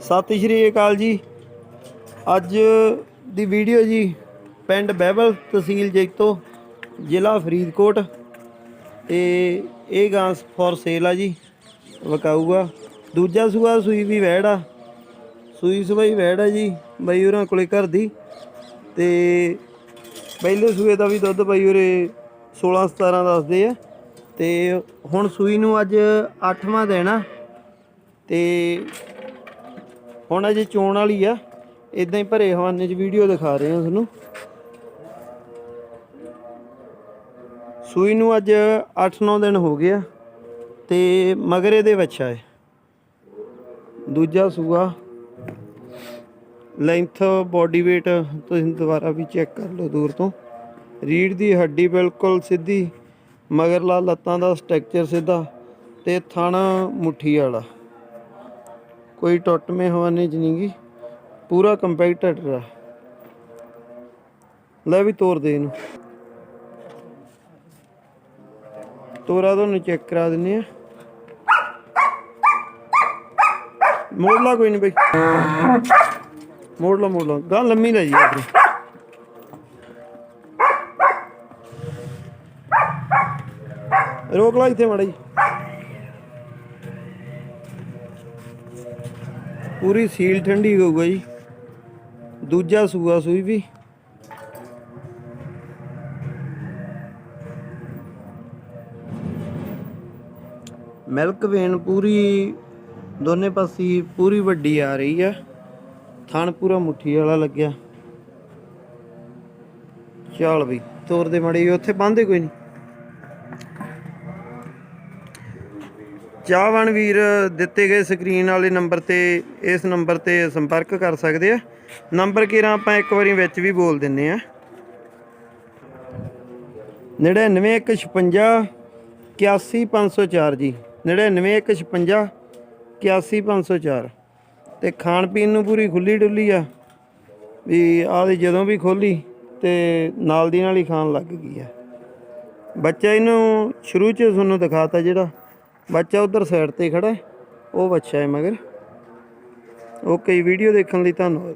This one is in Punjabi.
ਸਤਿ ਸ਼੍ਰੀ ਅਕਾਲ ਜੀ। ਅੱਜ ਦੀ ਵੀਡੀਓ ਜੀ, ਪਿੰਡ ਬਹਿਬਲ ਤਹਿਸੀਲ ਜੈਤੋ, ਜ਼ਿਲ੍ਹਾ ਫਰੀਦਕੋਟ। ਤੇ ਇਹ ਗਾਂਸ ਫॉर ਸੇਲ ਆ ਜੀ, ਵਕਾਊਗਾ। ਦੂਜਾ ਸੂਆ ਸੂਈ ਵੀ ਵੈੜ ਆ। ਸੂਈ ਸਵਾਈ ਵੈੜ ਆ ਜੀ, ਬਈ ਉਹਨਾਂ ਕੋਲੇ ਘਰ ਦੀ। ਤੇ ਪਹਿਲੇ ਸੂਏ ਦਾ ਵੀ ਦੁੱਧ ਬਈ ਉਰੇ 16 17 ਦੱਸਦੇ ਆ। ਤੇ ਹੁਣ ਸੂਈ ਨੂੰ ਅੱਜ 8ਵਾਂ ਦੇਣਾ ਤੇ ਹੁਣ ਅਜੇ ਚੋਣ ਵਾਲੀ ਆ। ਇਦਾਂ ਹੀ ਭਰੇ ਹਵਾਨੇ 'ਚ ਵੀਡੀਓ ਦਿਖਾ ਰਹੇ ਹਾਂ ਤੁਹਾਨੂੰ। ਸੂਈ ਨੂੰ ਅੱਜ 8-9 ਦਿਨ ਹੋ ਗਿਆ ਆ ਤੇ ਮਗਰ ਇਹਦੇ ਬੱਚਾ ਹੈ ਦੂਜਾ ਸੂਆ। ਲੈਂਥ ਬਾਡੀ weight ਤੁਸੀਂ ਦੁਬਾਰਾ ਵੀ ਚੈੱਕ ਕਰ ਲਓ ਦੂਰ ਤੋਂ। ਰੀੜ ਦੀ ਹੱਡੀ ਬਿਲਕੁਲ ਸਿੱਧੀ, ਮਗਰਲਾ ਲੱਤਾਂ ਦਾ ਸਟਰਕਚਰ ਸਿੱਧਾ ਤੇ ਥਣ ਮੁੱਠੀ ਵਾਲਾ। ਕੋਈ ਟੁੱਟਵੇਂ ਹਵਾਨੇ ਚ ਨਹੀਂ ਗੀ ਪੂਰਾ ਕੰਪੈਕਟਡ ਆ ਲੈ ਵੀ ਤੋੜ ਦੇ ਇਹਨੂੰ। ਤੋਰਾ ਤੁਹਾਨੂੰ ਚੈੱਕ ਕਰਾ ਦਿੰਨੇ ਆ। ਮੋੜ ਲਾ ਕੋਈ ਨਹੀਂ ਬਈ। ਮੋੜ ਲਾ ਮੋੜ ਲਾ। ਗਾਂ ਲੰਮੀ ਲੈ ਜੀ ਆਪਣੀ। ਰੋਕ ਲਾ ਇੱਥੇ ਮੜਾ ਜੀ। ਪੂਰੀ ਸੀਲ ਠੰਡੀ ਹੋਊਗਾ ਜੀ ਦੂਜਾ ਸੂਆ ਸੂਈ ਵੀ। ਮਿਲਕ ਵੇਨ ਪੂਰੀ, ਦੋਨੇ ਪਾਸੇ ਪੂਰੀ ਵੱਡੀ ਆ ਰਹੀ ਆ। ਥਣ ਪੂਰਾ ਮੁੱਠੀ ਵਾਲਾ ਲੱਗਿਆ। ਚੱਲ ਬਈ, ਤੋਰ ਦੇ ਮੜੀ ਉੱਥੇ ਬੰਦੇ ਕੋਈ ਨਹੀਂ ਚਾਹਵਾਨ ਵੀਰ ਦਿੱਤੇ ਗਏ ਸਕਰੀਨ ਵਾਲੇ ਨੰਬਰ ਤੇ, ਇਸ ਨੰਬਰ ਤੇ ਸੰਪਰਕ ਕਰ ਸਕਦੇ ਆ। ਨੰਬਰ ਕਿਰਾਂ ਆਪਾਂ ਇੱਕ ਵਾਰੀ ਵਿੱਚ ਵੀ ਬੋਲ ਦਿੰਨੇ ਆ। 99156 81504 ਜੀ। 99156 81504 ਤੇ ਖਾਣ ਪੀਣ ਨੂੰ ਪੂਰੀ ਖੁੱਲੀ ਡੁੱਲੀ ਆ। ਵੀ ਆਹ ਜਦੋਂ ਵੀ ਖੋਲੀ ਤੇ ਨਾਲ ਦੀ ਨਾਲ ਹੀ ਖਾਣ ਲੱਗ ਗਈ ਆ। ਬੱਚਾ ਇਹਨੂੰ ਸ਼ੁਰੂ ਚ ਤੁਹਾਨੂੰ ਦਿਖਾਤਾ ਜਿਹੜਾ। ਬੱਚਾ ਉਧਰ ਸਾਈਡ ਤੇ ਖੜਾ ਹੈ, ਉਹ ਬੱਚਾ ਹੈ ਮਗਰ। ਓਕੇ ਵੀਡੀਓ ਦੇਖਣ ਲਈ ਧੰਨਵਾਦ।